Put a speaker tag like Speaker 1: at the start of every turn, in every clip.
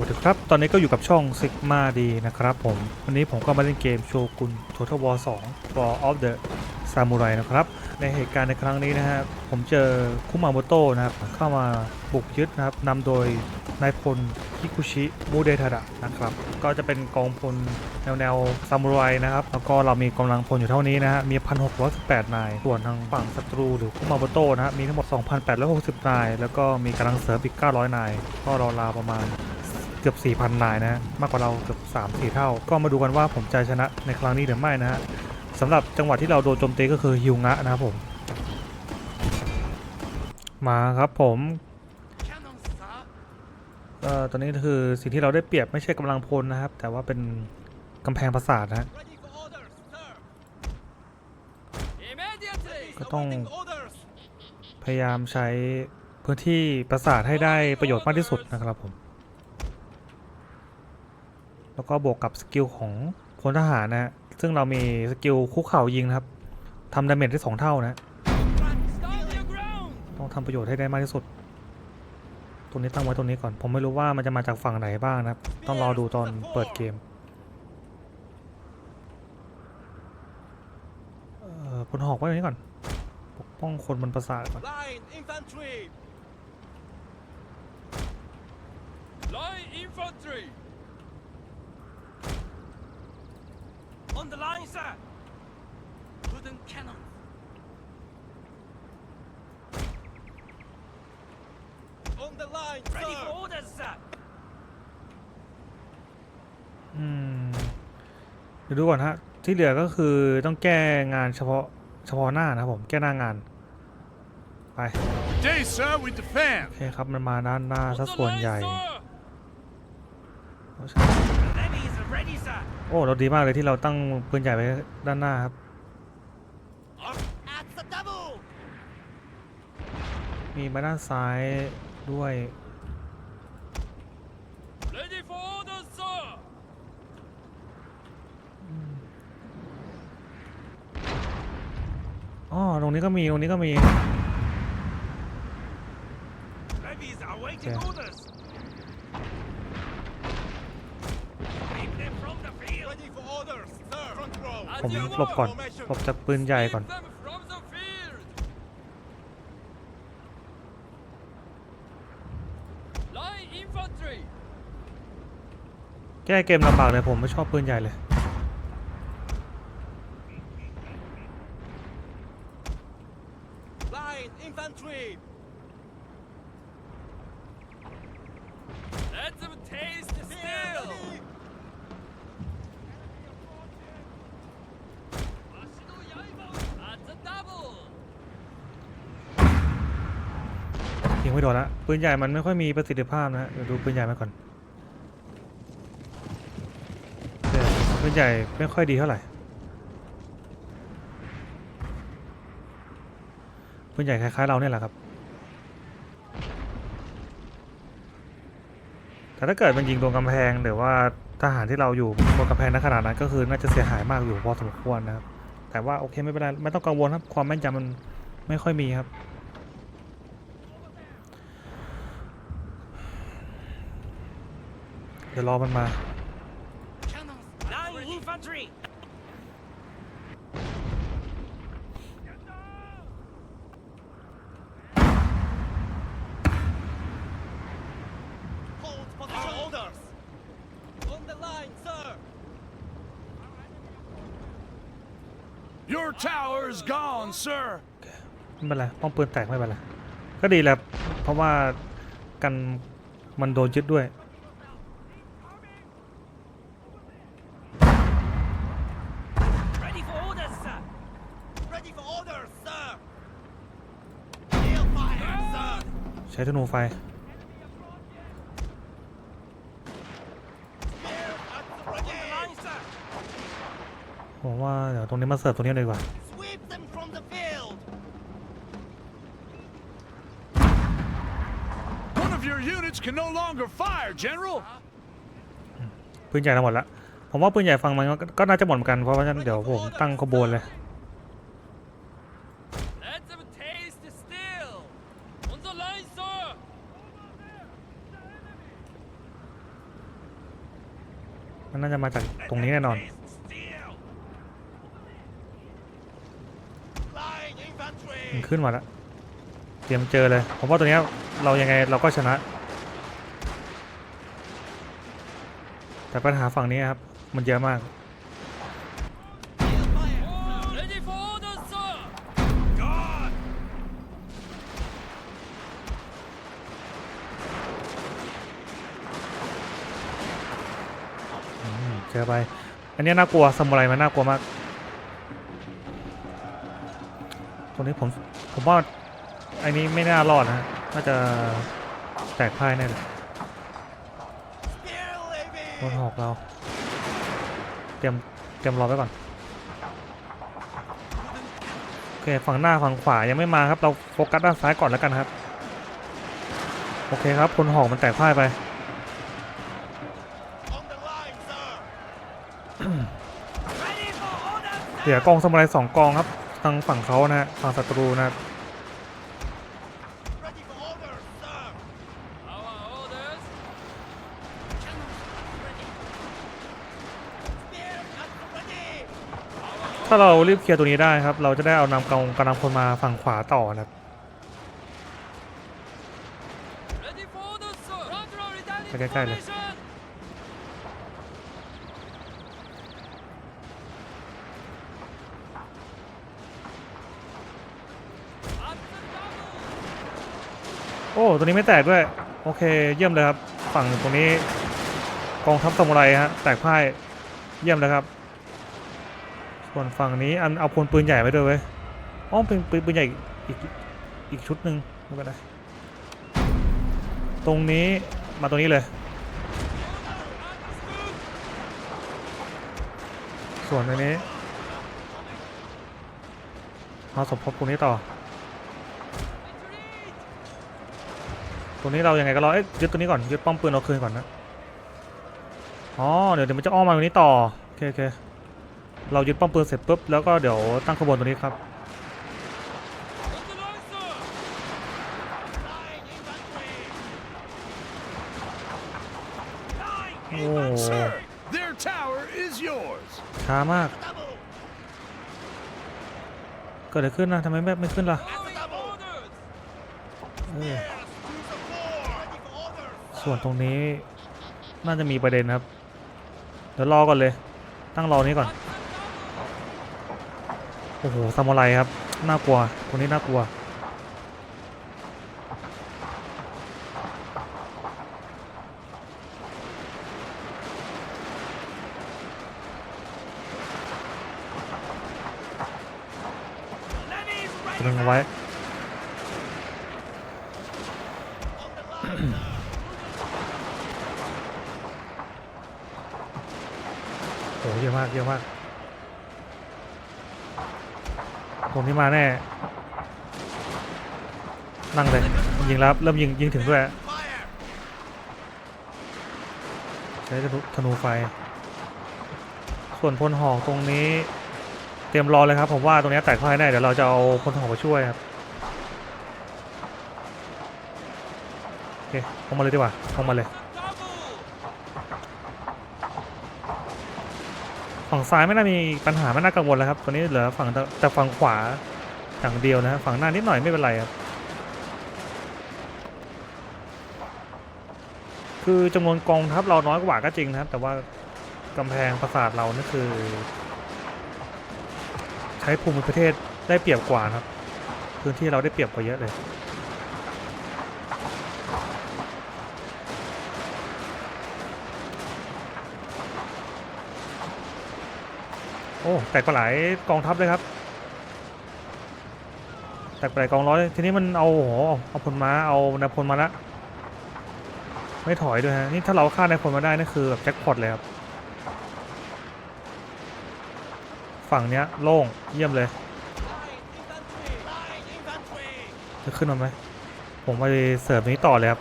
Speaker 1: วัสดีครับ ตอนนี้ก็อยู่กับช่อง Sigma D นะครับผม วันนี้ผมก็มาเล่นเกมโชกุน Total War 2 War of the Samurai นะครับ ในเหตุการณ์ในครั้งนี้นะฮะ ผมเจอคุมาโมโตะนะครับ เข้ามาบุกยึดนะครับนำโดยนายพลฮิคุชิมูเดทาดะนะครับ ก็จะเป็นกองพลแนวแนวซามูไรนะครับ แล้วก็เรามีกำลังพลอยู่เท่านี้นะฮะ มี 1,618 นาย ส่วนทางฝั่งศัตรูหรือคุมาโมโตะนะฮะ มีทั้งหมด 2,860 นาย แล้วก็มีกำลังเสริมอีก 900 นาย ก็ราวๆประมาณ เกือบ 4,000 นายนะมากกว่าเราเกือบ 3-4 เท่า ก็มาดูกันว่าผมจะชนะในครั้งนี้หรือไม่นะฮะสำหรับจังหวะที่เราโดนโจมตีก็คือฮิวงะนะครับผม มาครับผมเอ่อตอนนี้คือสิ่งที่เราได้เปรียบไม่ใช่กำลังพลนะครับ แต่ว่าเป็นกำแพงปราสาทนะฮะ
Speaker 2: Ready for orders, sir.
Speaker 3: Immediately!
Speaker 1: ก็ต้องพยายามใช้พื้นที่ปราสาทให้ได้ประโยชน์มากที่สุดนะครับผม แล้วก็บวกกับสกิลของพลทหารนะฮะซึ่งเรามีสกิลคุกเข่ายิงนะครับทำดาเมจได้สองเท่านะ ต้องทำประโยชน์ให้ได้มากที่สุดตรงนี้ตั้งไว้ตรงนี้ก่อน ผมไม่รู้ว่ามันจะมาจากฝั่งไหนบ้างนะครับ ต้องรอดูตอนเปิดเกมเอ่อพลหอกไว้ตรงนี้ก่อน ปกป้องคนบนปราสาทก่อน
Speaker 2: On the line, sir. Wooden cannon. On the line, Ready for orders, sir.
Speaker 1: อืมเดี๋ยวดูก่อนฮะ ที่เหลือก็คือต้องแก้งานเฉพาะเฉพาะหน้านะครับผม แก้หน้างาน ไป
Speaker 4: Day, sir, we defend.
Speaker 1: โอเคครับ มันมาด้านหน้า
Speaker 3: On
Speaker 1: ซะ
Speaker 3: the
Speaker 1: ส่วนใหญ่
Speaker 3: line, sir!
Speaker 2: Levy is ready, sir.
Speaker 1: โอ้เราดีมากเลยที่เราตั้งปืนใหญ่ไว้ด้านหน้าครับมีมาด้านซ้ายด้วยอ๋อตรงนี้ก็มี ตรงนี้ก็มี Okay.
Speaker 2: orders. Keep them from the field. Ready for orders, sir. Front row.
Speaker 3: ผม
Speaker 1: ผม
Speaker 3: you
Speaker 1: หลบก่อน
Speaker 2: Formation.
Speaker 1: หลบจากปืนใหญ่ก่อน
Speaker 3: Keep them from the field! Line infantry!
Speaker 1: แก้เกมลำบากเลยผมไม่ชอบปืนใหญ่เลย งไม่โดนละปืนใหญ่มันไม่ค่อยมีประสิทธิภาพนะฮะเดี๋ยวดูปืนใหญ่มาก่อนปืนใหญ่ไม่ค่อยดีเท่าไหร่ปืนใหญ่คล้ายๆเราเนี่ยแหละครับแต่ถ้าเกิดมันยิงตรงกำแพงหรือว่าทหารที่เราอยู่บนกำแพงณขนาดนั้นก็คือน่าจะเสียหายมากอยู่พอสมควรนะครับแต่ว่าโอเคไม่เป็นไรไม่ต้องกังวลครับความแม่นยำมันไม่ค่อยมีครับ เดี๋ยวรอมันมา
Speaker 2: Cannons. Line infantry. Hold position. orders. On the line, sir.
Speaker 4: Your tower is gone, sir.
Speaker 1: ไม่เป็นไรป้อมปืนแตกไม่เป็นไรก็ดีแหละเพราะว่ากันมันโดนยึดด้วย
Speaker 2: Ready for orders, sir. Ready for orders, sir. Hail fire, sir.
Speaker 1: ใช้ธนูไฟ
Speaker 2: Spear at the ready. On the line, sir.
Speaker 1: ผมว่าเดี๋ยวตรงนี้มาเสิร์ฟตรงนี้เลยดีกว่า
Speaker 2: Sweep them from the field.
Speaker 4: One of your units can no longer fire, General.
Speaker 1: ปืนใหญ่เราหมดละผมว่าปืนใหญ่ฟังมันก็ก็น่าจะหมดเหมือนกันเพราะว่าฉะนั้นเดี๋ยวผมตั้งขบวนเลย
Speaker 3: Let them taste the steel! On the line, sir!
Speaker 1: มั น่าจะมาจากตรงนี้แน่นอนมันขึ้นมาแล้วเตรียมเจอเลย ผมว่าตัวเนี้ยเรายังไงเราก็ชนะ แต่ปัญหาฝั่งนี้ครับ มันเยอะมาก
Speaker 3: Ready for orders, sir!
Speaker 2: God!
Speaker 1: อืม เจอไป อันนี้น่ากลัวสมุไรมันน่ากลัวมาก ตรงนี้ผมผมว่าอันนี้ไม่น่ารอดนะน่าจะแตกพ่ายแน่เลยโดนหอกเรา เตรียมเตรียมรอไว้ก่อนโอเคฝั่งหน้าฝั่งขวายังไม่มาครับ เราโฟกัสด้านซ้ายก่อนแล้วกันครับ โอเคครับคนหอกมันแตกพ่ายไป เหลือกองสมุไรสองกองครับ ทางฝั่งเขานะฮะฝั่งศัตรูนะครับ
Speaker 2: Ready for orders, sir!
Speaker 3: Our orders.
Speaker 2: Spear guns ready!
Speaker 1: ถ้าเรารีบเคลียร์ตัวนี้ได้ครับ เราจะได้เอานำกองกำลังพลมาฝั่งขวาต่อนะครับ
Speaker 3: Ready for orders, sir! Contrary down in
Speaker 1: Okay, okay, okay.
Speaker 3: formation!
Speaker 1: โอ้ตัวนี้ไม่แตกด้วย โอเค เยี่ยมเลยครับ ฝั่งตรงนี้กองทัพซามูไรฮะแตกพ่ายเยี่ยมเลยครับ ส่วนฝั่งนี้อันเอาพลปืนใหญ่ไปด้วยเว้ยอ๋อเป็นปืนใหญ่อีกอีกชุดหนึ่งไม่เป็นไรตรงนี้มาตรงนี้เลย ส่วนอันนี้เอาสมทบตรงนี้ต่อ ตรงนี้เรายังไงก็รอเอ๊ะยึดตัวนี้ก่อนยึดป้อมปืนเราคืนก่อนนะอ๋อเดี๋ยวเดี๋ยวมันจะอ้อมมาตรงนี้ต่อโอเคโอเคเรายึดป้อมปืนเสร็จปุ๊บแล้วก็เดี๋ยวตั้งขบวนตรงนี้ครับ
Speaker 3: On the line, sir!
Speaker 2: Flying infantry!
Speaker 1: โอ้
Speaker 4: Sir, their tower is yours.
Speaker 1: ช้ามาก
Speaker 2: Double!
Speaker 1: เกิดอะไรขึ้นนะทำไมไม่ไม่ขึ้นล่ะ
Speaker 3: Following orders!
Speaker 1: เออ
Speaker 2: Spears to the fore! Ready for orders,
Speaker 1: ส่วนตรงนี้น่าจะมีประเด็นครับ เดี๋ยวรอก่อนเลย ตั้งรอนี้ก่อน โอ้โหซามูไรครับ น่ากลัวตรงนี้น่ากลัว ตรึงไว้ โอ้โห เยอะมากเยอะมากผมที่มาแน่ นั่งเลย ยิงแล้วครับเริ่มยิงยิงถึงด้วยใช้ธนูธนูไฟ ส่วนพลหอกตรงนี้ เตรียมรอเลยครับ ผมว่าตรงนี้แตกพ่ายแน่เดี๋ยวเราจะเอาพลหอกมาช่วยครับโอเคลงมาเลยดีกว่าลงมาเลย ฝั่งซ้ายไม่น่ามีปัญหาไม่น่ากังวลแล้วครับตอนนี้เหลือฝั่งแต่ฝั่งขวาอย่างเดียวนะฝั่งหน้านิดหน่อยไม่เป็นไรครับคือจำนวนกองทัพเราน้อยกว่าก็จริงนะครับ แต่ว่ากำแพงปราสาทเรานี่คือ ใช้ภูมิประเทศได้เปรียบกว่านะครับ พื้นที่เราได้เปรียบกว่าเยอะเลย โอ้แตกไปหลายกองทัพเลยครับแตกไปหลายกองร้อยทีนี้มันเอาโอ้โหเอาพลม้าเอานายพลมาละไม่ถอยด้วยฮะนี่ถ้าเราฆ่านายพลมาได้นี่คือแบบแจ็คพอตเลยครับฝั่งเนี้ยโล่งเยี่ยมเลยจะขึ้นมาไหมผมไปเสิร์ฟนี้ต่อเลยครับ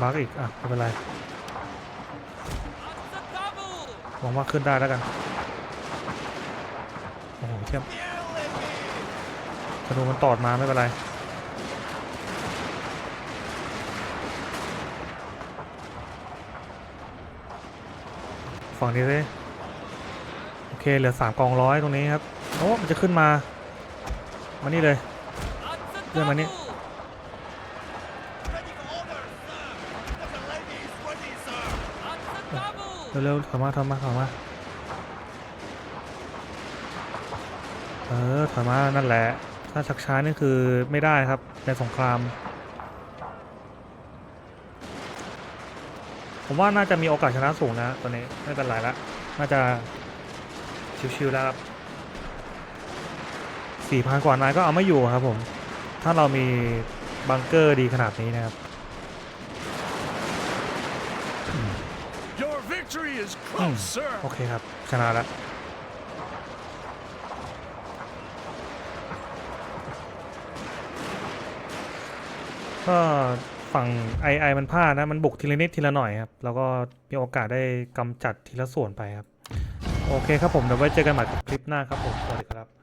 Speaker 1: บักอีก อะไม่เป็นไรหวังว่าขึ้นได้แล้วกัน โอ้โหเทีย
Speaker 2: บ
Speaker 1: ธนูมันตอดมาไม่เป็นไรฝั่งนี้สิโอเคเหลือสามกองร้อยตรงนี้ครับ โอ้มันจะขึ้นมา มานี่เลย
Speaker 2: เลื่อน
Speaker 3: มานี่
Speaker 1: เร็วๆถอยมาถอยมาถอยมาเออถอยมานั่นแหละ ถ้าชักช้านี่คือไม่ได้ครับในสงคราม ผมว่าน่าจะมีโอกาสชนะสูงนะตัวนี้ไม่เป็นไรละน่าจะชิวๆแล้วครับสี่พันกว่านายก็เอาไม่อยู่ครับผม ถ้าเรามีบังเกอร์ดีขนาดนี้นะครับ
Speaker 4: Your victory is
Speaker 1: Hmm.
Speaker 4: close, sir.
Speaker 1: โอเคครับ ชนะแล้ว ก็ฝั่งไอไอมันพลาดนะ มันบุกทีละนิดทีละหน่อยครับ แล้วก็มีโอกาสได้กำจัดทีละส่วนไปครับ โอเคครับผม เดี๋ยวไว้เจอกันใหม่กับคลิปหน้าครับผม สวัสดีครับ